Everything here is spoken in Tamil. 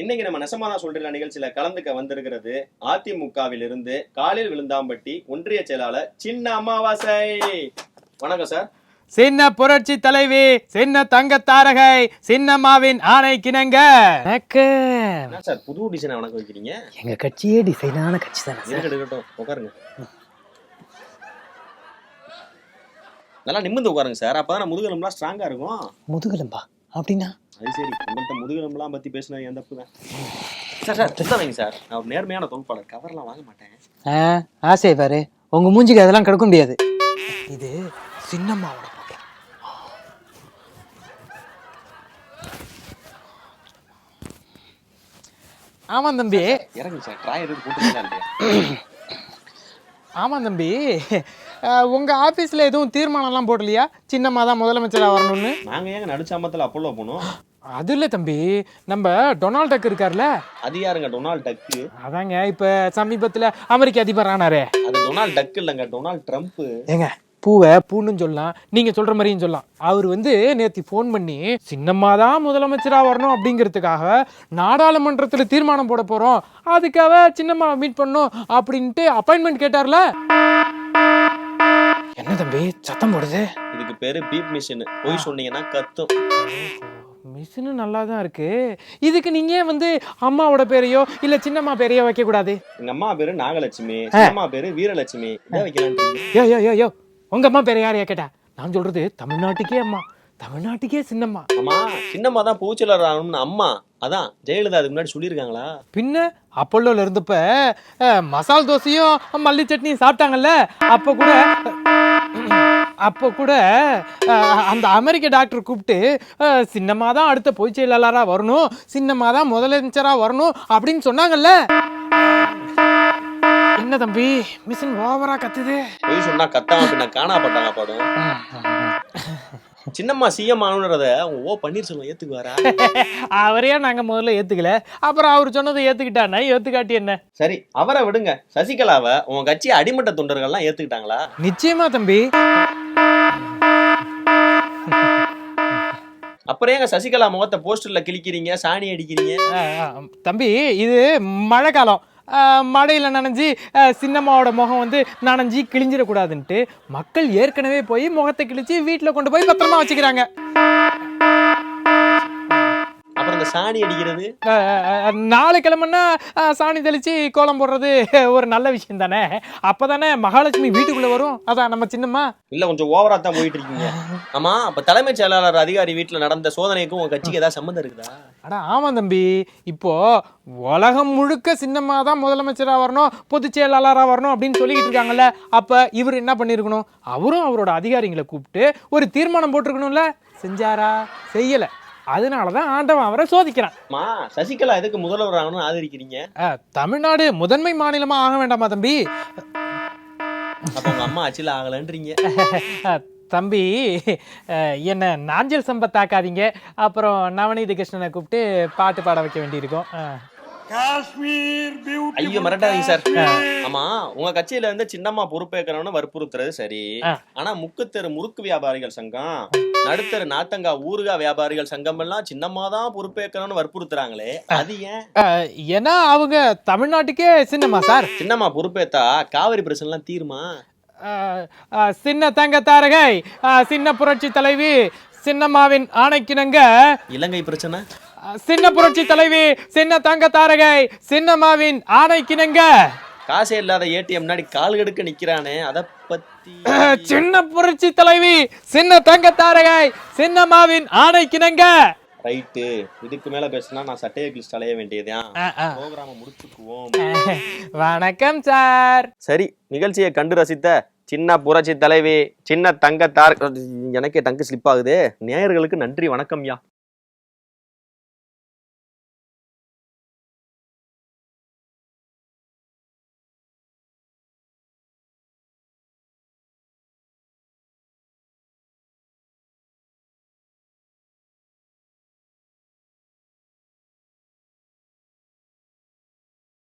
இன்னைக்கு நம்ம நெசமானா சொல்ற நிகழ்ச்சியில கலந்துக்க வந்திருக்கிறது அதிமுகவில் இருந்து காலில் விழுந்தாம்பட்டி ஒன்றிய செயலாளர் சின்ன அமாவாசை. வணக்கம் சார். சின்ன புரட்சி தலைவி சின்ன தங்க தாரகை சின்னம்மாவின் ஆணை கிணங்க. என்ன சார் புது டிசைன் வணக்கம் வைக்கிறீங்க? எங்க கட்சியே டிசைனான கட்சி தானே இருக்கட்டும் இருக்கட்டும் உட்காருங்க. நல்லா நிமிர்ந்து உட்காருங்க சார். அப்பதான் முதுகெலும்புலாம் ஸ்ட்ராங்கா இருக்கும். முதுகெலும்பா? அப்படின்னா? அது சரி. உங்கள்கிட்ட முதுகெலும்புலாம் பத்தி பேசினது என் தப்பு தான் சார் சார் சுத்தாதீங்க சார். நான் ஒரு நேர்மையான தொகுப்பாளர். கவர்லாம் வாங்க மாட்டேன். ஆசை பாரு. உங்க மூஞ்சிக்கு அதெல்லாம் கிடக்க முடியாது. இது சின்னம்மாவோட போட்டோ. ஆமாம் தம்பி. இறங்குங்க சார். ட்ராய் எடுத்து போட்டுருக்கீங்களா இல்லையா ஆமாம் தம்பி. அஹ், உங்க ஆபீஸ்ல எதுவும் தீர்மானம்லாம் போடலையா? சின்னம்மா தான் முதலமைச்சராக வரணும்னு. நாங்க ஏங்க நடுச்சாமத்தில் அப்போலோ போனோம். அது இல்லை தம்பி. நம்ம டொனால்ட் டக் இருக்கார்ல? அது யாருங்க? டொனால்ட் டக்கு அதாங்க இப்போ சமீபத்தில் அமெரிக்க அதிபர் ஆனாரே. அது டொனால்ட் டக் இல்லைங்க. டொனால்ட் ட்ரம்ப் ஏங்க பூவை பூன்னு சொல்லலாம். நீங்க சொல்ற மாதிரியும் சொல்லலாம். அவர் வந்து நேத்தி ஃபோன் பண்ணி சின்னம்மா தான் முதலமைச்சரா வரணும் அப்படிங்கிறதுக்காக நாடாளுமன்றத்தில் தீர்மானம் போட போறோம். அதுக்காக சின்னம்மாவை மீட் பண்ணணும் அப்படின்ட்டு அப்பாயின்மெண்ட் கேட்டார்ல. என்ன தம்பி சத்தம் போடுது? இதுக்கு பேரு பீப் மிஷின் போய் சொன்னீங்கன்னா கத்தும். மிஷினு நல்லா தான் இருக்கு. இதுக்கு நீங்க வந்து அம்மாவோட பேரையோ இல்ல சின்னம்மா பேரையோ வைக்க கூடாது? எங்க அம்மா பேரு நாகலட்சுமி அம்மா பேரு வீரலட்சுமி. இதான் வைக்கலாம் யோ. உங்க அம்மா பேரை யாரையா கேட்டா நான் சொல்றது தமிழ்நாட்டுக்கே அம்மா. தமிழ்நாட்டுக்கே சின்னம்மா. அம்மா சின்னம்மா தான் பூச்சலர் ஆகணும்னு அம்மா. அதான் ஜெயலலிதா அதுக்கு முன்னாடி சொல்லியிருக்காங்களா? பின்ன அப்பல்லோல இருந்தப்ப மசால் தோசையும் மல்லி சட்னியும் சாப்பிட்டாங்கல்ல? அப்போ கூட அப்போ கூட அந்த அமெரிக்க டாக்டர் கூப்பிட்டு சின்னம்மா தான் அடுத்த பொதுச் செயலாளராக வரணும் சின்னம்மா தான் முதலமைச்சராக வரணும் அப்படின்னு சொன்னாங்கல்ல? என்ன தம்பி மிஷின் ஓவரா கத்துது. போய் சொன்னா கத்தாம பின்ன காணாப்பட்டாங்க பாடும். சின்னம்மா சிஎம் ஆகணுன்றத அவங்க ஓ பன்னீர்செல்வம் ஏத்துக்குவாரா? அவரையே நாங்க முதல்ல ஏத்துக்கல. அப்புறம் அவர் சொன்னதை ஏத்துக்கிட்டானா ஏத்துக்காட்டி என்ன? சரி அவரை விடுங்க. சசிகலாவை உன் கட்சி அடிமட்ட தொண்டர்கள்லாம் ஏத்துக்கிட்டாங்களா? நிச்சயமா தம்பி. அப்புறம் ஏங்க சசிகலா முகத்தை போஸ்டர்ல கிழிக்கிறீங்க சாணி அடிக்கிறீங்க? தம்பி இது மழை காலம். மழையில் நனைஞ்சி சின்னம்மாவோட முகம் வந்து நனைஞ்சி கிழிஞ்சிடக்கூடாதுன்ட்டு மக்கள் ஏற்கனவே போய் முகத்தை கிழிச்சு வீட்டில் கொண்டு போய் பத்திரமா வச்சுக்கிறாங்க. அப்புறம் இந்த சாணி அடிக்கிறது? நாளை கிழமைன்னா சாணி தெளித்து கோலம் போடுறது ஒரு நல்ல விஷயம் தானே? அப்போ தானே மகாலட்சுமி வீட்டுக்குள்ளே வரும்? அதான் நம்ம சின்னம்மா. இல்ல கொஞ்சம் ஓவரா தான் போயிட்டு இருக்கீங்க. ஆமா அப்ப தலைமைச் செயலாளர் அதிகாரி வீட்டுல நடந்த சோதனைக்கும் உங்க கட்சிக்கு ஏதாவது சம்மந்தம் இருக்குதா? அடா ஆமாம் தம்பி. இப்போ உலகம் முழுக்க சின்னம்மா தான் முதலமைச்சராக வரணும் பொதுச் செயலாளராக வரணும் அப்படின்னு சொல்லிக்கிட்டு இருக்காங்கல்ல அப்போ இவர் என்ன பண்ணியிருக்கணும் அவரும் அவரோட அதிகாரிங்களை கூப்பிட்டு ஒரு தீர்மானம் போட்டிருக்கணும்ல? செஞ்சாரா? செய்யலை. அதனால தான் ஆண்டவன் அவரை சோதிக்கிறான். அம்மா சசிகலா எதுக்கு முதல்வர் ஆகணும்னு ஆதரிக்கிறீங்க? தமிழ்நாடு முதன்மை மாநிலமா ஆக வேண்டாமா தம்பி? அப்ப உங்க அம்மா ஆட்சியில ஆகலன்றீங்க. தம்பி என்ன நாஞ்சல் சம்பத்தாக்காதீங்க அப்புறம் நவநீத கிருஷ்ணனை கூப்பிட்டு பாட்டு பாட வைக்க வேண்டியிருக்கும். ஐயோ மிரட்டாதீங்க சார். ஆமா உங்க கட்சியில இருந்து சின்னம்மா பொறுப்பேற்கணும்னு வற்புறுத்துறது சரி. ஆனா முக்குத்தெரு முறுக்கு வியாபாரிகள் சங்கம் நடுத்தரு நாத்தங்கா ஊறுகாய் வியாபாரிகள் சங்கம் எல்லாம் சின்னம்மா தான் பொறுப்பேற்கணும்னு வற்புறுத்துறாங்களே. அது ஏன்? ஏன்னா அவங்க தமிழ்நாட்டுக்கே சின்னம்மா சார். சின்னம்மா பொறுப்பேத்தா காவிரி பிரச்சனை எல்லாம் தீருமா? சின்ன தங்க தாரகை சின்ன புரட்சி தலைவி சின்னம்மாவின் ஆணைக்கிணங்க. இலங்கை பிரச்சனை? சின்ன புரட்சி தலைவி சின்ன தங்க தாரகை சின்னம்மாவின் ஆணைக்கிணங்க. காசே இல்லாத ஏடிஎம் முன்னாடி கால் கெடுக்க நிக்கிறானே அத பத்தி சின்ன புரட்சி தலைவி சின்ன தங்க தாரகை சின்னம்மாவின் ஆணைக்கிணங்க. ரைட்டு இதுக்கு மேல பேசினா நான் சட்டையை கிழிச்சு அலைய அஹ். ப்ரோக்ராம முடிச்சுக்குவோம். வணக்கம் சார். சரி நிகழ்ச்சியை கண்டு ரசித்த சின்ன புரட்சி தலைவி சின்ன தங்க தார் எனக்கே டங்கு ஸ்லிப் ஆகுது. நேயர்களுக்கு நன்றி வணக்கம் யா